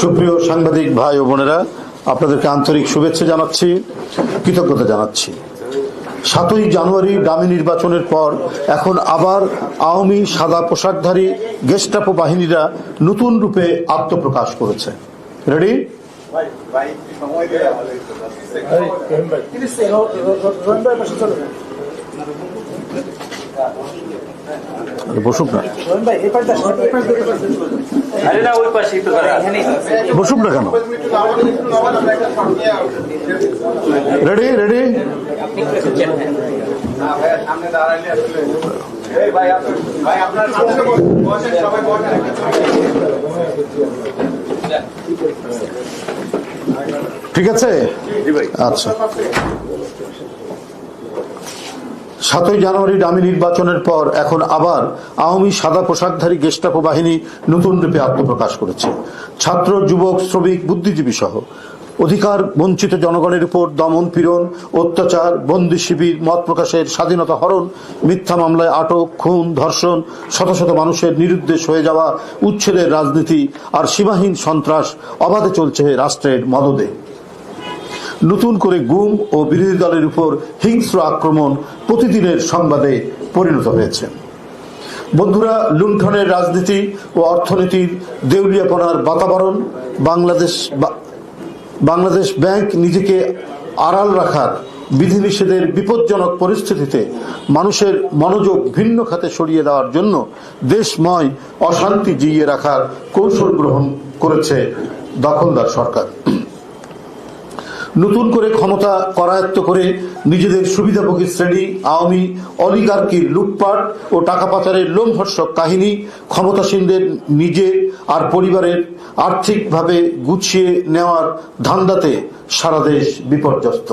সুপ্রিয় সাংবাদিক ভাই ও বোনেরা, আপনাদেরকে আন্তরিক শুভেচ্ছা জানাচ্ছি, কৃতজ্ঞতা জানাচ্ছি। সাতই জানুয়ারি ডামি নির্বাচনের পর এখন আবার আওয়ামী সাদা পোশাকধারী গেস্টাপো বাহিনীরা নতুন রূপে আত্মপ্রকাশ করেছে। রেডি বসুক না। বসুক না কেন? রেডি রেডি ঠিক আছে? আচ্ছা। সাতই জানুয়ারি ডামি নির্বাচনের পর এখন আবার আওয়ামী সাদা পোশাকধারী গেস্টাপো বাহিনী নতুন রূপে আত্মপ্রকাশ করেছে। ছাত্র, যুবক, শ্রমিক, বুদ্ধিজীবী সহ। অধিকার বঞ্চিত জনগণের উপর দমন পীড়ন, অত্যাচার, বন্দি শিবির, মত প্রকাশের স্বাধীনতা হরণ, মিথ্যা মামলায় আটক, খুন, ধর্ষণ, শত শত মানুষের নিরুদ্দেশ হয়ে যাওয়া, উচ্ছেদের রাজনীতি আর সীমাহীন সন্ত্রাস অবাধে চলছে রাষ্ট্রের মদদে। নতুন করে গুম ও বিরোধী দলের উপর হিংস্র আক্রমণ প্রতিদিনের সংবাদে পরিণত হয়েছে। বন্ধুরা, লুণ্ঠনের রাজনীতি ও অর্থনীতির দেউলিয়াপনার বাতাবরণ বাংলাদেশ বাংলাদেশ ব্যাংক নিজেকে আড়াল রাখার বিধিনিষেধের বিপজ্জনক পরিস্থিতিতে মানুষের মনোযোগ ভিন্ন খাতে সরিয়ে দেওয়ার জন্য দেশময় অশান্তি জিইয়ে রাখার কৌশল গ্রহণ করেছে দখলদার সরকার। নতুন করে ক্ষমতা করায়ত্ত করে নিজেদের সুবিধাভোগী শ্রেণি, আওয়ামী অলিগার্কির লুটপাট ও টাকা পাচারের লোমহর্ষক কাহিনী ক্ষমতাসীনদের নিজে আর পরিবারের আর্থিকভাবে গুছিয়ে নেওয়ার ধান্দাতে সারা দেশ বিপর্যস্ত।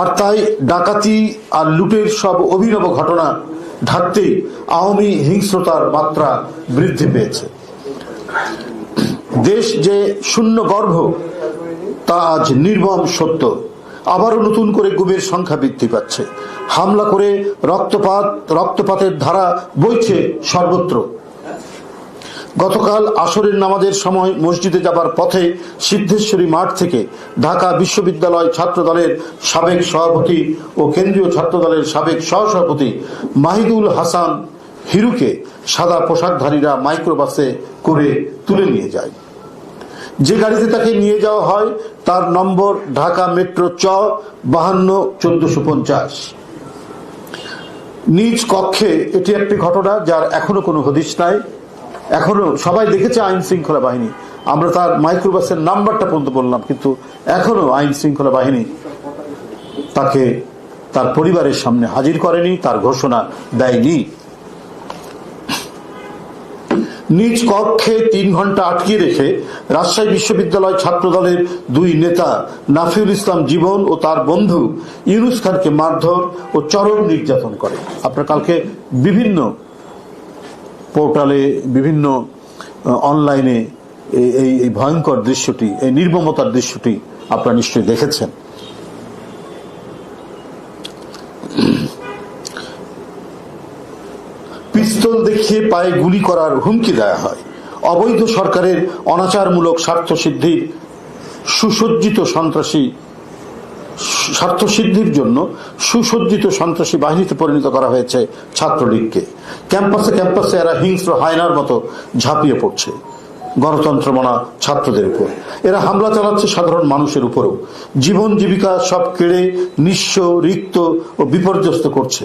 আর তাই ডাকাতি আর লুটের সব অভিনব ঘটনা ঢাকতেই আওয়ামী হিংস্রতার মাত্রা বৃদ্ধি পেয়েছে। দেশ যে শূন্য গর্ভ তা আজ নির্মম সত্য। আবারও নতুন করে গুমের সংখ্যা বৃদ্ধি পাচ্ছে। হামলা করে রক্তপাত, রক্তপাতের ধারা বইছে সর্বত্র। গতকাল আসরের নামাজের সময় মসজিদে যাবার পথে সিদ্ধেশ্বরী মাঠ থেকে ঢাকা বিশ্ববিদ্যালয় ছাত্র দলের সাবেক সভাপতি ও কেন্দ্রীয় ছাত্র দলের সাবেক সহসভাপতি মাহিদুল হাসান হিরুকে সাদা পোশাকধারীরা মাইক্রোবাসে করে তুলে নিয়ে যায়। যে গাড়িতে তাকে নিয়ে যাওয়া হয়, তার নম্বর ঢাকা মেট্রো চ, বাহান্ন, চোদ্দশো পঞ্চাশ। নিজ কক্ষে এটি একটি ঘটনা যার এখনও কোনো হদিশ নাই। এখনও সবাই দেখেছে আইন শৃঙ্খলা বাহিনী। আমরা তার মাইক্রোবাসের নাম্বারটা পর্যন্ত বললাম, কিন্তু এখনও আইন শৃঙ্খলা বাহিনী তাকে তার পরিবারের সামনে হাজির করেনি, তার ঘোষণা দেয়নি। নিজ কক্ষে তিন ঘণ্টা আটকিয়ে রেখে রাজশাহী বিশ্ববিদ্যালয় ছাত্র দলের দুই নেতা নাফিউল ইসলাম জীবন ও তার বন্ধু ইউনুস খানকে মারধর ও চরম নির্যাতন করে। আপনার কালকে বিভিন্ন পোর্টালে, বিভিন্ন অনলাইনে এই ভয়ঙ্কর দৃশ্যটি, এই নির্মমতার দৃশ্যটি আপনারা নিশ্চয়ই দেখেছেন। পিস্তল দেখিয়ে পায়ে গুলি করার হুমকি দেওয়া হয়। অবৈধ সরকারের অনাচারমূলক স্বার্থ সিদ্ধির সুসজ্জিত সন্ত্রাসী স্বার্থ সিদ্ধির জন্য সুসজ্জিত সন্ত্রাসী বাহিনীতে পরিণত করা হয়েছে ছাত্রলীগকে। ক্যাম্পাসে ক্যাম্পাসে এরা হিংস্র হায়নার মতো ঝাঁপিয়ে পড়ছে। গণতন্ত্র মানা ছাত্রদের উপর। এরা হামলা চালাচ্ছে সাধারণ মানুষের উপরেও। জীবন জীবিকা সব কেড়ে নিঃস্ব, রিক্ত ও বিপর্যস্ত করছে।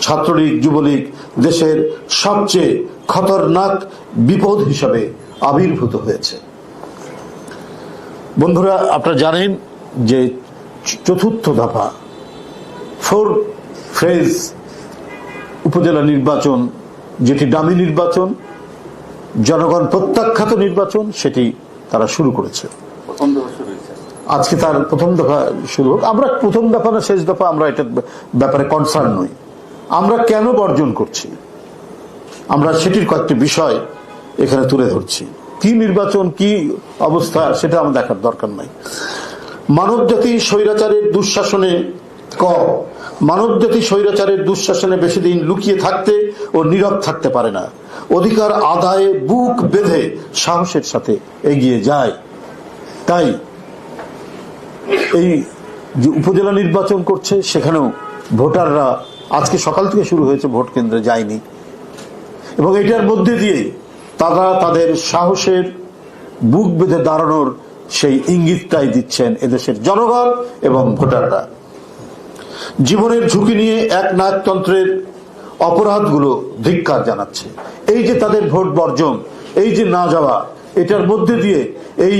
ছাত্রলীগ, যুবলীগ দেশের সবচেয়ে খতরনাক বিপদ হিসাবে আবির্ভূত হয়েছে। বন্ধুরা, আপনারা জানেন যে চতুর্থ দফা, ফোর ফেজ উপজেলা নির্বাচন, যেটি ডামি নির্বাচন জনগণ প্রত্যাখ্যাত নির্বাচন সেটি তারা শুরু করেছে। আজকে তার প্রথম দফা শুরু হোক। আমরা প্রথম দফা না শেষ দফা আমরা এটা ব্যাপারে কনসার্ন নই। আমরা কেন বর্জন করছি? আমরা সেটির কয়েকটি বিষয় এখানে তুলে ধরছি। কি নির্বাচন কি অবস্থা সেটা আমার দেখার দরকার নাই। মানব জাতি স্বৈরাচারের দুঃশাসনে ক মানবজাতি স্বৈরাচারের দুঃশাসনে বেশি দিন লুকিয়ে থাকতে ও নীরব থাকতে পারে না। অধিকার আদায়ে বুক বেঁধে সাহসের সাথে এগিয়ে যায়। তাই এই যে উপজেলা নির্বাচন করছে, সেখানেও ভোটাররা আজকে সকাল থেকে শুরু হয়েছে, ভোট কেন্দ্রে যায়নি। এবং এটার মধ্যে দিয়ে তারা তাদের সাহসের বুক বেঁধে দাঁড়ানোর সেই ইঙ্গিতটাই দিচ্ছেন এদেশের জনগণ এবং ভোটাররা। জীবনের ঝুঁকি নিয়ে এক নায়কতন্ত্রের অপরাধগুলো ধিক্কার জানাচ্ছে। এই যে তাদের ভোট বর্জন, এই যে না যাওয়া, এটার মধ্যে দিয়ে এই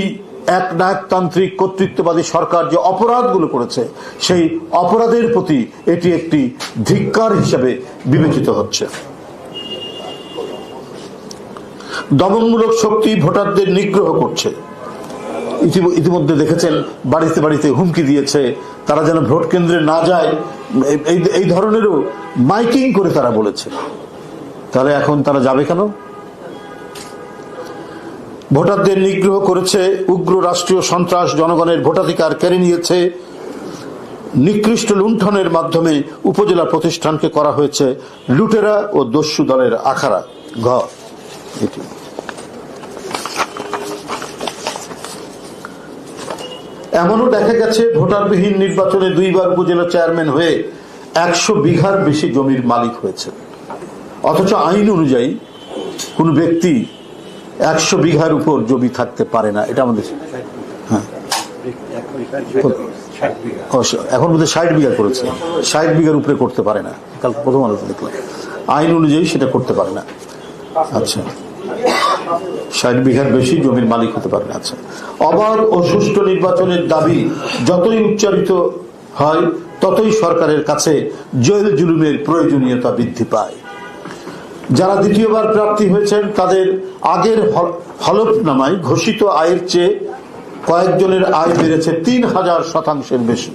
এক নায়কতান্ত্রিক কর্তৃত্ববাদী সরকার যে অপরাধগুলো করেছে, সেই অপরাধের প্রতি এটি একটি ধিক্কার হিসেবে বিবেচিত হচ্ছে। দমনমূলক শক্তি ভোটারদের নিগ্রহ করছে। ইতিমধ্যে দেখেছেন, বাড়িতে বাড়িতে হুমকি দিয়েছে, তারা যেন ভোট কেন্দ্রে না যায় এই- ধরনেরও মাইকিং করে তারা বলেছে। তাহলে এখন তারা যাবে কেন? ভোটারদের নিগ্রহ করেছে উগ্র রাষ্ট্রীয় সন্ত্রাস জনগণের ভোটাধিকার কেড়ে নিয়েছে। নিকৃষ্ট লুণ্ঠনের মাধ্যমে উপজেলা প্রতিষ্ঠানকে করা হয়েছে লুটেরা ও দস্যু দলের আখাড়া। ঘ, এটি। এমনও দেখা গেছে, ভোটারবিহীন নির্বাচনে দুইবার উপজেলা চেয়ারম্যান হয়ে একশো বিঘার বেশি জমির মালিক হয়েছে অথচ আইন অনুযায়ী কোন ব্যক্তি একশো বিঘার উপর জমি থাকতে পারে না, এটা আমাদের হ্যাঁ। এখন বোধহয় ষাট বিঘা করেছে। ষাট বিঘার উপরে করতে পারে না। কাল প্রথম আলোচনা দেখলাম। আইন অনুযায়ী সেটা করতে পারে না। আচ্ছা। ষাট বিঘার বেশি জমির মালিক হতে আচ্ছা। অবাধ ও সুষ্ঠু নির্বাচনের দাবি যতই উচ্চারিত হয়, ততই সরকারের কাছে জেল জুলুমের প্রয়োজনীয়তা বৃদ্ধি পায়। যারা দ্বিতীয়বার প্রাপ্তি হয়েছেন, তাদের আগের হল- হলফনামায় ঘোষিত আয়ের চেয়ে কয়েকজনের আয় বেড়েছে তিন হাজার শতাংশের বেশি।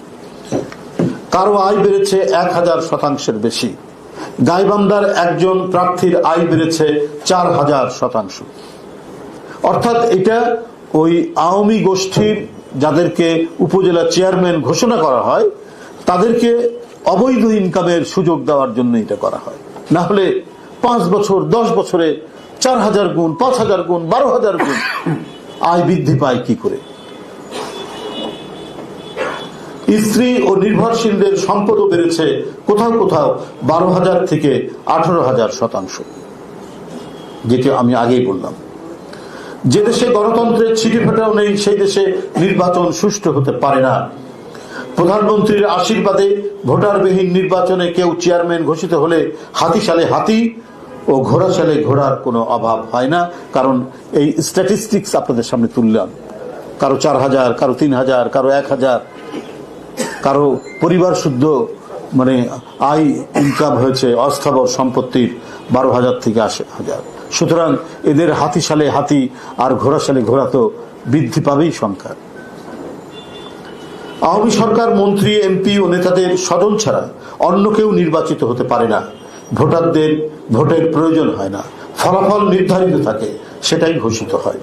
কারও আয় বেড়েছে এক হাজার শতাংশের বেশি। গাইবান্ধার একজন প্রার্থীর আয় বেড়েছে চার হাজার শতাংশ। অর্থাৎ এটা ওই আওয়ামী গোষ্ঠীর যাদেরকে উপজেলা চেয়ারম্যান ঘোষণা করা হয়, তাদেরকে অবৈধ ইনকামের সুযোগ দেওয়ার জন্য এটা করা হয়। না হলে পাঁচ বছর, দশ বছরে চার হাজার গুণ, পাঁচ হাজার গুণ, বারো হাজার গুণ আয় বৃদ্ধি পায় কি করে? স্ত্রী ও নির্ভরশীলদের সম্পদও বেড়েছে কোথাও কোথাও বারো হাজার থেকে আঠারো হাজার শতাংশ। যেটি আমি আগেই বললাম। যে দেশে গণতন্ত্রের ছিটি ফেটাও নেই, সেই দেশে নির্বাচন সুষ্ঠু হতে পারে না। প্রধানমন্ত্রীর আশীর্বাদে ভোটারবিহীন নির্বাচনে কেউ চেয়ারম্যান ঘোষিত হলে হাতিশালে হাতি ও ঘোড়াশালে ঘোড়ার কোনো অভাব হয় না, কারণ এই স্ট্যাটিস্টিক্স আপনাদের সামনে তুললাম। কারও চার হাজার, কারও তিন হাজার, কারও এক হাজার কারও পরিবার শুদ্ধ মানে আয় ইনকাম হয়েছে, অস্থাবর সম্পত্তির বারো হাজার থেকে আশি হাজার। সুতরাং এদের হাতিশালে হাতি আর ঘোড়াশালে ঘোড়া তো বৃদ্ধি পাবেই সংখ্যা। আওয়ামী সরকার, মন্ত্রী এমপি ও নেতাদের সদন ছাড়া অন্য কেউ নির্বাচিত হতে পারে না। ভোটারদের ভোটের প্রয়োজন হয় না। ফলাফল নির্ধারিত থাকে, সেটাই ঘোষিত হয়।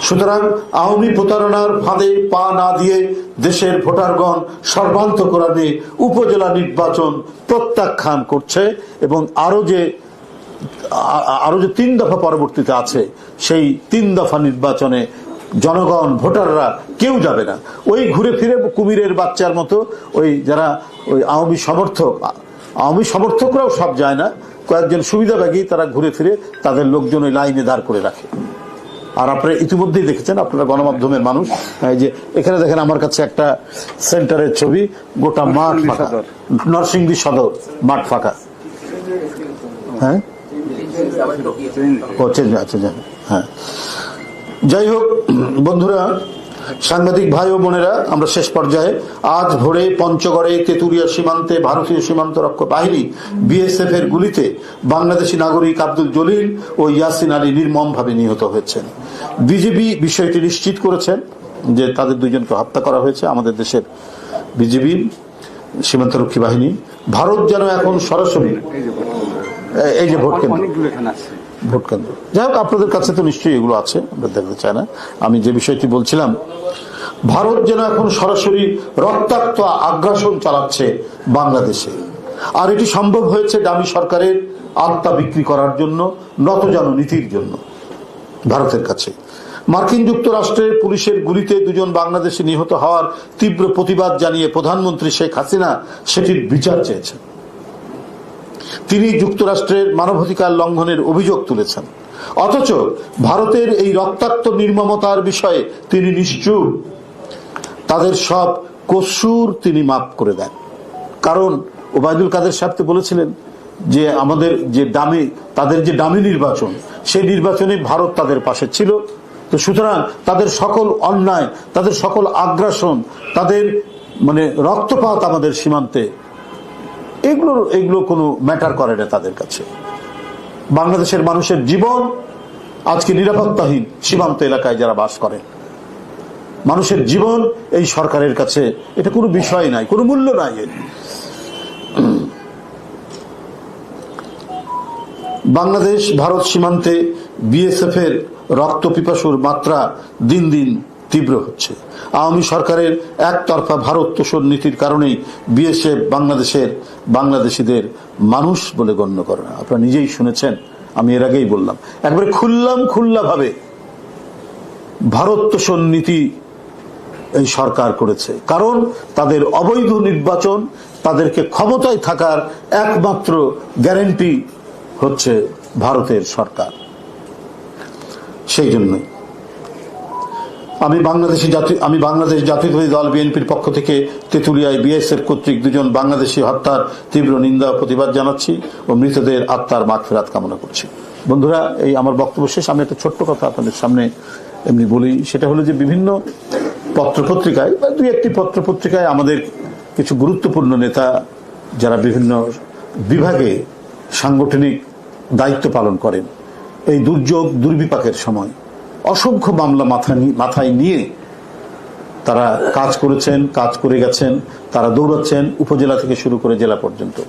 সুতরাং আওয়ামী প্রতারণার ফাঁদে পা না দিয়ে দেশের ভোটারগণ সর্বান্ত সর্বান্তকরণে উপজেলা নির্বাচন প্রত্যাখ্যান করছে এবং আরও যে আ- আ- আরও যে তিন দফা পরবর্তীতে আছে, সেই তিন দফা নির্বাচনে জনগণ, ভোটাররা কেউ যাবে না। ওই ঘুরে ফিরে কুমিরের বাচ্চার মতো ওই যারা ওই আওয়ামী সমর্থক, আওয়ামী সমর্থকরাও সব যায় না। কয়েকজন সুবিধাভাগী তারা ঘুরে ফিরে তাদের লোকজন ওই লাইনে দাঁড় করে রাখে। আর আপনারা ইতিমধ্যেই দেখেছেন আপনারা গণমাধ্যমের মানুষ এই যে এখানে দেখেন আমার কাছে একটা সেন্টারের ছবি গোটা মাঠ ফাঁকা। নরসিংদী সদর মাঠ ফাঁকা। হ্যাঁ? আচ্ছা হ্যাঁ। যাই হোক বন্ধুরা সাংবাদিক ভাই ও বোনেরা, আমরা শেষ পর্যায়ে আজ ভোরে পঞ্চগড়ে তেতুরিয়া সীমান্তে ভারতীয় সীমান্ত রক্ষক বাহিনী বিএসএফ এর গুলিতে বাংলাদেশি নাগরিক আব্দুল জলিল ও ইয়াসিন আলী নির্মমভাবে নিহত হয়েছেন। বিজেপি বিষয়টি নিশ্চিত করেছেন যে তাদের দুজনকে হত্যা করা হয়েছে। আমাদের দেশের বিজেপি সীমান্তরক্ষী বাহিনী। ভারত যেন এখন সরাসরি এই- যে ভোট কেন্দ্র। ভোট কেন্দ্র। যাই হোক, আপনাদের কাছে তো নিশ্চয়ই এগুলো আছে, আমরা দেখতে চাই না। আমি যে বিষয়টি বলছিলাম, ভারত যেন এখন সরাসরি রক্তাক্ত আগ্রাসন চালাচ্ছে বাংলাদেশে। আর এটি সম্ভব হয়েছে ডামি সরকারের আত্মা বিক্রি করার জন্য, নতজান নীতির জন্য, ভারতের কাছে। মার্কিন যুক্তরাষ্ট্রের পুলিশের গুলিতে দুজন বাংলাদেশি নিহত হওয়ার তীব্র প্রতিবাদ জানিয়ে প্রধানমন্ত্রী শেখ হাসিনা সেটির বিচার চেয়েছেন। তিনি যুক্তরাষ্ট্রের মানবাধিকার লঙ্ঘনের অভিযোগ তুলেছেন। অথচ ভারতের এই রক্তাক্ত নির্মমতার বিষয়ে তিনি নিশ্চুপ। তাদের সব কসুর তিনি মাফ করে দেন। কারণ ওবায়দুল কাদের সাহেব বলেছিলেন যে আমাদের যে দামি, তাদের যে দামি নির্বাচন সেই নির্বাচনে ভারত তাদের পাশে ছিল। তো সুতরাং তাদের সকল অন্যায়, তাদের সকল আগ্রাসন, তাদের মানে রক্তপাত আমাদের সীমান্তে এগুলো এগুলো কোনো ম্যাটার করে না তাদের কাছে। বাংলাদেশের মানুষের জীবন আজকে নিরাপত্তাহীন, সীমান্ত এলাকায় যারা বাস করেন মানুষের জীবন এই সরকারের কাছে, এটা কোনো বিষয় নাই, কোনো মূল্য নাই বাংলাদেশ, ভারত সীমান্তে বিএসএফ এর রক্ত পিপাসুর মাত্রা দিন দিন তীব্র হচ্ছে। আওয়ামী সরকারের একতরফা ভারত তোষণ নীতির কারণেই বিএসএফ বাংলাদেশের বাংলাদেশিদের মানুষ বলে গণ্য করে না। আপনারা নিজেই শুনেছেন, আমি এর আগেই বললাম। একবারে খুললাম খুল্লা ভাবে ভারত তোষণ নীতি এই সরকার করেছে। কারণ তাদের অবৈধ নির্বাচন, তাদেরকে ক্ষমতায় থাকার একমাত্র গ্যারেন্টি হচ্ছে ভারতের সরকার। সেই জন্যই। আমি বাংলাদেশি জাতি, আমি বাংলাদেশ জাতীয়তাবাদী দল বিএনপির পক্ষ থেকে তেঁতুলিয়ায় বিএসএফ কর্তৃক দুজন বাংলাদেশি হত্যার তীব্র নিন্দা প্রতিবাদ জানাচ্ছি ও মৃতদের আত্মার মাঠ ফেরাত কামনা করছি। বন্ধুরা, এই আমার বক্তব্য শেষ। আমি একটা ছোট্ট কথা আপনাদের সামনে এমনি বলি। সেটা হলো যে বিভিন্ন পত্রপত্রিকায়, বা দুই একটি পত্রপত্রিকায় আমাদের কিছু গুরুত্বপূর্ণ নেতা, যারা বিভিন্ন বিভাগে সাংগঠনিক দায়িত্ব পালন করেন, এই দুর্যোগ দুর্বিপাকের সময় অসংখ্য মামলা মাথা মাথায় নিয়ে তারা কাজ করেছেন, কাজ করে গেছেন, তারা দৌড়াচ্ছেন, উপজেলা থেকে শুরু করে জেলা পর্যন্ত।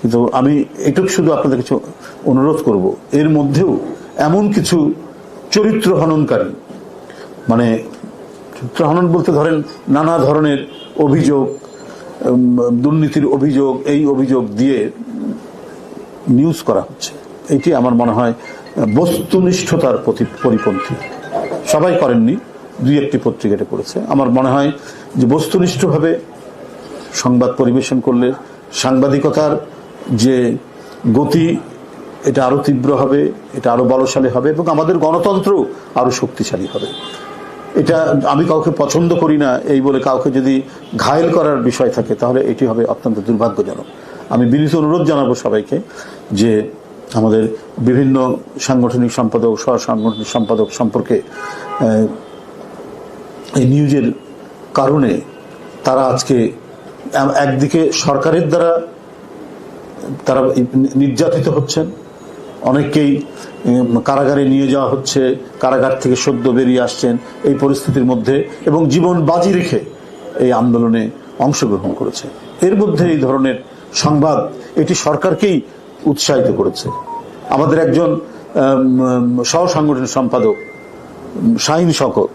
কিন্তু আমি এটুকু শুধু আপনাদের কিছু অনুরোধ করব। এর মধ্যেও এমন কিছু চরিত্র হননকারী মানে চরিত্র হনন বলতে ধরেন নানা ধরনের অভিযোগ দুর্নীতির অভিযোগ, এই অভিযোগ দিয়ে নিউজ করা হচ্ছে। এটি আমার মনে হয় বস্তুনিষ্ঠতার প্রতি পরিপন্থী। সবাই করেননি, দুই একটি পত্রিকা এটা করেছে আমার মনে হয় যে বস্তুনিষ্ঠভাবে সংবাদ পরিবেশন করলে সাংবাদিকতার যে গতি, এটা আরও তীব্র হবে, এটা আরও বলশালী হবে এবং আমাদের গণতন্ত্র আরও শক্তিশালী হবে। এটা আমি কাউকে পছন্দ করি না এই বলে কাউকে যদি ঘায়েল করার বিষয় থাকে, তাহলে এটি হবে অত্যন্ত দুর্ভাগ্যজনক। আমি বিনীত অনুরোধ জানাব সবাইকে যে আমাদের বিভিন্ন সাংগঠনিক সম্পাদক সহ সাংগঠনিক সম্পাদক সম্পর্কে এই নিউজের কারণে তারা আজকে একদিকে সরকারের দ্বারা তারা নির্যাতিত হচ্ছেন অনেককেই উম, কারাগারে নিয়ে যাওয়া হচ্ছে কারাগার থেকে সদ্য বেরিয়ে আসছেন এই পরিস্থিতির মধ্যে এবং জীবন বাজি রেখে এই আন্দোলনে অংশগ্রহণ করেছে। এর মধ্যে এই ধরনের সংবাদ এটি সরকারকেই উৎসাহিত করেছে। আমাদের একজন উম, উম, সহ সাংগঠনিক সম্পাদক শাহিন শকত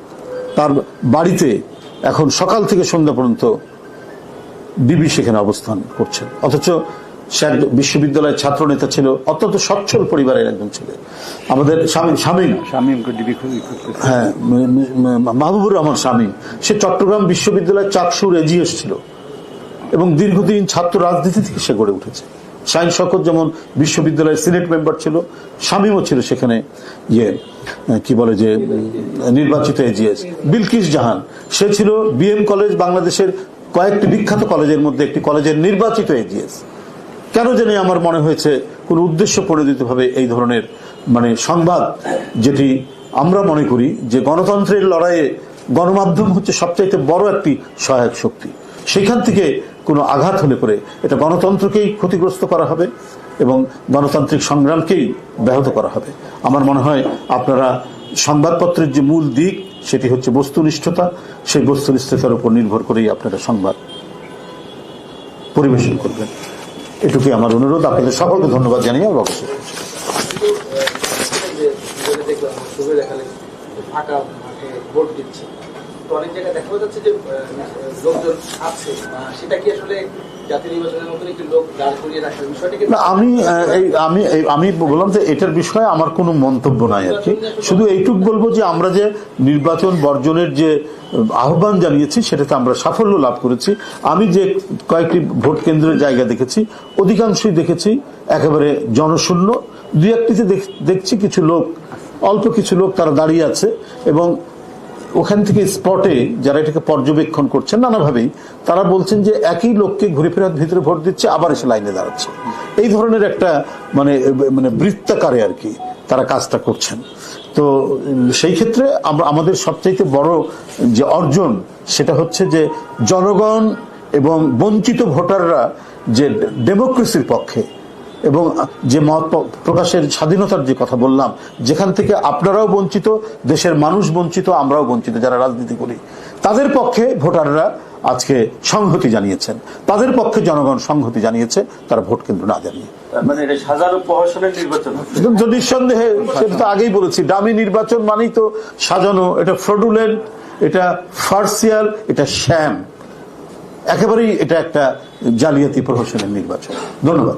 তার বাড়িতে এখন সকাল থেকে সন্ধ্যা পর্যন্ত ডিবি সেখানে অবস্থান করছেন। অথচ সে বিশ্ববিদ্যালয়ের ছাত্র নেতা ছিল অত্যন্ত সচ্ছল পরিবারের একজন ছেলে। আমাদের খুঁজতে হ্যাঁ মাহবুবুর রহমান স্বামী সে চট্টগ্রাম বিশ্ববিদ্যালয়ের চাকসুর এজিএস ছিল এবং দীর্ঘদিন ছাত্র রাজনীতি থেকে সে গড়ে উঠেছে। শাহিন শকত যেমন বিশ্ববিদ্যালয়ের সিনেট মেম্বার ছিল স্বামীও ছিল সেখানে ইয়ে কি বলে যে, নির্বাচিত এজিএস। বিলকিস জাহান, সে ছিল বিএম কলেজ বাংলাদেশের কয়েকটি বিখ্যাত কলেজের মধ্যে একটি কলেজের নির্বাচিত এজিএস। কেন জানি আমার মনে হয়েছে কোন উদ্দেশ্য প্রণোদিত ভাবে এই ধরনের মানে সংবাদ যেটি আমরা মনে করি যে গণতন্ত্রের লড়াইয়ে গণমাধ্যম হচ্ছে সবচাইতে বড় একটি সহায়ক শক্তি। সেখান থেকে কোনো আঘাত হলে পরে এটা গণতন্ত্রকেই ক্ষতিগ্রস্ত করা হবে এবং গণতান্ত্রিক সংগ্রামকেই ব্যাহত করা হবে। আমার মনে হয় আপনারা সংবাদপত্রের যে মূল দিক, সেটি হচ্ছে বস্তুনিষ্ঠতা। সেই বস্তুনিষ্ঠতার উপর নির্ভর করেই আপনারা সংবাদ পরিবেশন করবেন। এটুকুই আমার অনুরোধ। আপনাদের সকলকে ধন্যবাদ জানিয়ে আমার অবশ্যই দেখলাম ছবি ফাঁকা ভোট দিচ্ছে। তো অনেক জায়গায় দেখা যাচ্ছে যে লোকজন আছে। সেটা কি আসলে আমি এই আমি আমি বললাম যে এটার বিষয়ে আমার কোনো মন্তব্য নাই আর কি। শুধু এইটুক বলব যে আমরা যে নির্বাচন বর্জনের যে আহ্বান জানিয়েছি সেটাতে আমরা সাফল্য লাভ করেছি। আমি যে কয়েকটি ভোট কেন্দ্রের জায়গা দেখেছি অধিকাংশই দেখেছি একেবারে জনশূন্য। দুই একটিতে দেখ- দেখছি কিছু লোক অল্প কিছু লোক তারা দাঁড়িয়ে আছে এবং ওখান থেকে স্পটে যারা এটাকে পর্যবেক্ষণ করছেন, নানাভাবেই তারা বলছেন যে একই লোককে ঘুরে ফেরার ভিতরে ভোট দিচ্ছে, আবার এসে লাইনে দাঁড়াচ্ছে। এই ধরনের একটা মানে মানে বৃত্তাকারে আর কি তারা কাজটা করছেন। তো সেই ক্ষেত্রে আমরা, আমাদের সবচাইতে বড় যে অর্জন, সেটা হচ্ছে যে জনগণ এবং বঞ্চিত ভোটাররা যে ডেমোক্রেসির পক্ষে এবং যে মত প্রকাশের স্বাধীনতার যে কথা বললাম যেখান থেকে আপনারাও বঞ্চিত দেশের মানুষ বঞ্চিত আমরাও বঞ্চিত যারা রাজনীতি করি। তাদের পক্ষে ভোটাররা আজকে সংহতি জানিয়েছেন। তাদের পক্ষে জনগণ সংহতি জানিয়েছে তারা ভোট কেন্দ্র না জানিয়ে। মানে এটা সাজানো প্রহসনের নির্বাচন নিঃসন্দেহে সেটা তো আগেই বলেছি ডামি নির্বাচন মানেই তো সাজানো এটা ফ্রডুলেন্ট এটা ফার্সিয়াল এটা শ্যাম। একেবারেই এটা একটা জালিয়াতি প্রহসনের নির্বাচন। ধন্যবাদ।